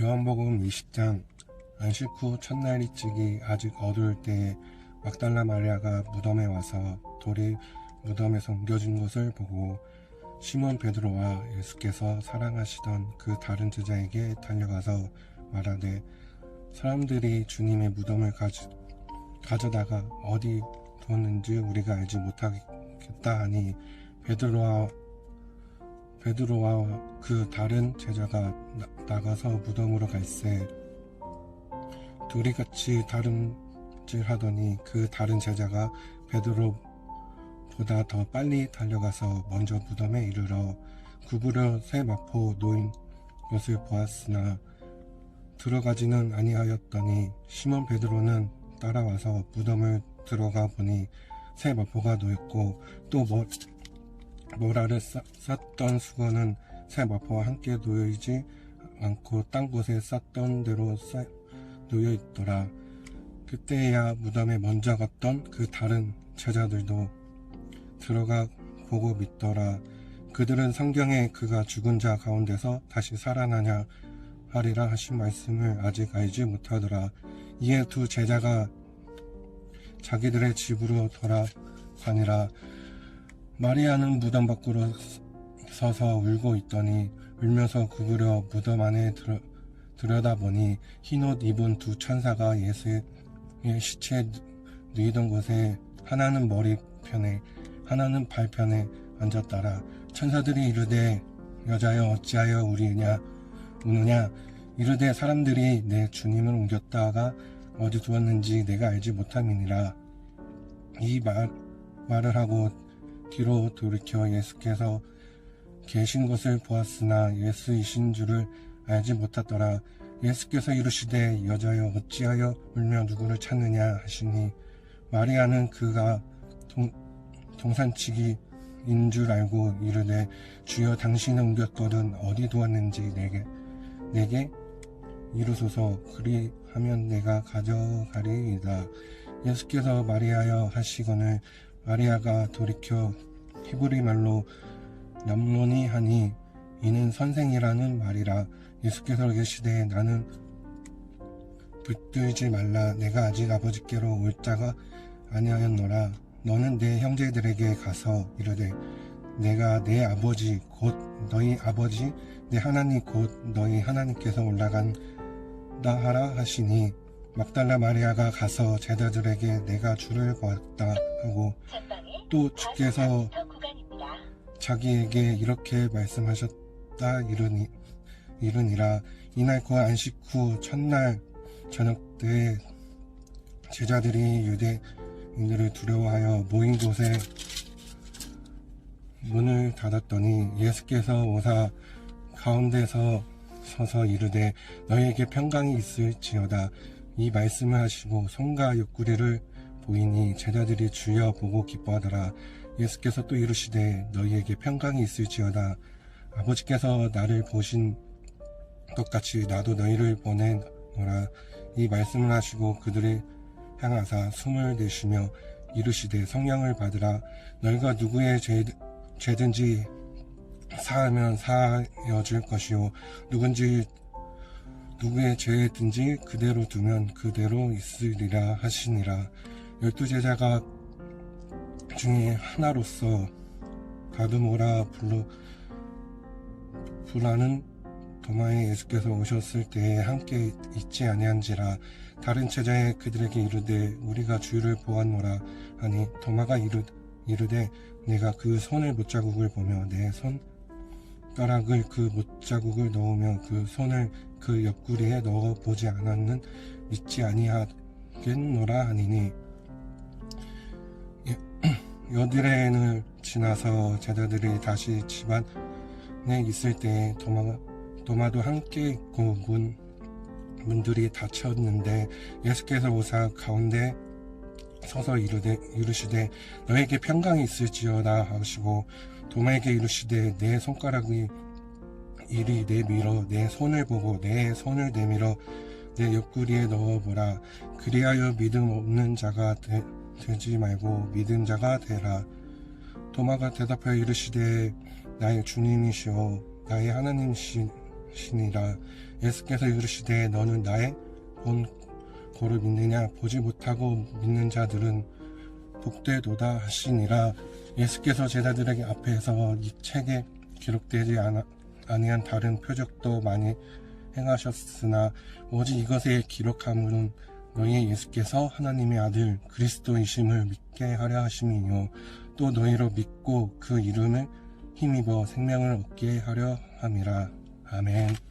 요한복음 20장 안식 후 첫날 일찍이 아직 어두울 때에 막달라 마리아가 무덤에 와서 돌이 무덤에서 옮겨진 것을 보고 시몬 베드로와 예수께서 사랑하시던 그 다른 제자에게 달려가서 말하되 사람들이 주님의 무덤을 가져, 가져다가 어디 두었는지 우리가 알지 못하겠다 하니 베드로와 베드로와 그 다른 제자가 나, 나가서 무덤으로 갈새 둘이 같이 다름질 하더니 그 다른 제자가 베드로보다 더 빨리 달려가서 먼저 무덤에 이르러 구부려 새 마포 놓인 것을 보았으나 들어가지는 아니하였더니 시몬 베드로는 따라와서 무덤을 들어가 보니 새 마포가 놓였고 또 뭐, 모라를 싸, 쌌던 수건은 새 마포와 함께 놓여있지 않고 딴 곳에 쌌던 대로 싸, 놓여 있더라. 그때야 무덤에 먼저 갔던 그 다른 제자들도 들어가 보고 믿더라. 그들은 성경에 그가 죽은 자 가운데서 다시 살아나냐 하리라 하신 말씀을 아직 알지 못하더라. 이에 두 제자가 자기들의 집으로 돌아가니라. 마리아는 무덤 밖으로 서서 울고 있더니 울면서 구부려 무덤 안에 들어, 들여다보니 흰옷 입은 두 천사가 예수의 시체 누이던 곳에 하나는 머리편에 하나는 발편에 앉았더라. 천사들이 이르되 여자여 어찌하여 우리냐 우느냐 이르되 사람들이 내 주님을 옮겼다가 어디 두었는지 내가 알지 못함이니라. 이 말, 말을 하고 뒤로 돌이켜 예수께서 계신 것을 보았으나 예수이신 줄을 알지 못하더라. 예수께서 이르시되 여자여 어찌하여 울며 누구를 찾느냐 하시니 마리아는 그가 동, 동산치기인 줄 알고 이르되 주여 당신을 옮겼거든 어디 두었는지 내게 내게 이루소서 그리하면 내가 가져가리이다. 예수께서 마리아여 하시거늘 마리아가 돌이켜 히브리 말로 냠론이 하니 이는 선생이라는 말이라 예수께서 계시되 나는 붙들지 말라. 내가 아직 아버지께로 올 자가 아니하였노라. 너는 내 형제들에게 가서 이르되 내가 내 아버지 곧 너희 아버지 내 하나님 곧 너희 하나님께서 올라간다 하라 하시니 막달라 마리아가 가서 제자들에게 내가 주를 보았다 하고 또 주께서 자기에게 이렇게 말씀하셨다 이르니, 이르니라 이날 그 안식 후 첫날 저녁 때 제자들이 유대인들을 두려워하여 모인 곳에 문을 닫았더니 예수께서 오사 가운데서 서서 이르되 너희에게 평강이 있을지어다. 이 말씀을 하시고 손과 옆구리를 보이니 제자들이 주여 보고 기뻐하더라 예수께서 또 이르시되 너희에게 평강이 있을지어다. 아버지께서 나를 보신 똑같이 나도 너희를 보내노라. 이 말씀을 하시고 그들을 향하사 숨을 내쉬며 이르시되 성령을 받으라. 너희가 누구의 죄, 죄든지 사하면 사하여 줄 것이요. 누군지 누구의 죄든지 그대로 두면 그대로 있으리라 하시니라. 열두 제자가 중에 하나로서 가두모라 불러 불라는 도마에 예수께서 오셨을 때에 함께 있지 아니한지라 다른 제자의 그들에게 이르되 우리가 주를 보았노라 하니 도마가 이르, 이르되 내가 그 손을 못자국을 보며 내 손가락을 그 못자국을 넣으며 그 손을 그 옆구리에 넣어 보지 않았는 믿지 아니하겠노라 하니니 여드레를 지나서 제자들이 다시 집안에 있을 때 도마가 도마도 함께 있고 문 문들이 닫혔는데 예수께서 오사 가운데 서서 이르되, 이르시되 너에게 평강이 있을지어다 하시고 도마에게 이르시되 내 손가락이 이리 내밀어 내 손을 보고 내 손을 내밀어 내 옆구리에 넣어보라. 그리하여 믿음 없는 자가 되, 되지 말고 믿은 자가 되라. 도마가 대답하여 이르시되 나의 주님이시오. 나의 하나님이시, 하시니라. 예수께서 이르시되 너는 나의 본 고를 믿느냐? 보지 못하고 믿는 자들은 복되도다 하시니라. 예수께서 제자들에게 앞에서 이 책에 기록되지 않아, 아니한 다른 표적도 많이 행하셨으나 오직 이것에 기록함은 너희 예수께서 하나님의 아들 그리스도이심을 믿게 하려 하심이요. 또 너희로 믿고 그 이름을 힘입어 생명을 얻게 하려 함이라. 아멘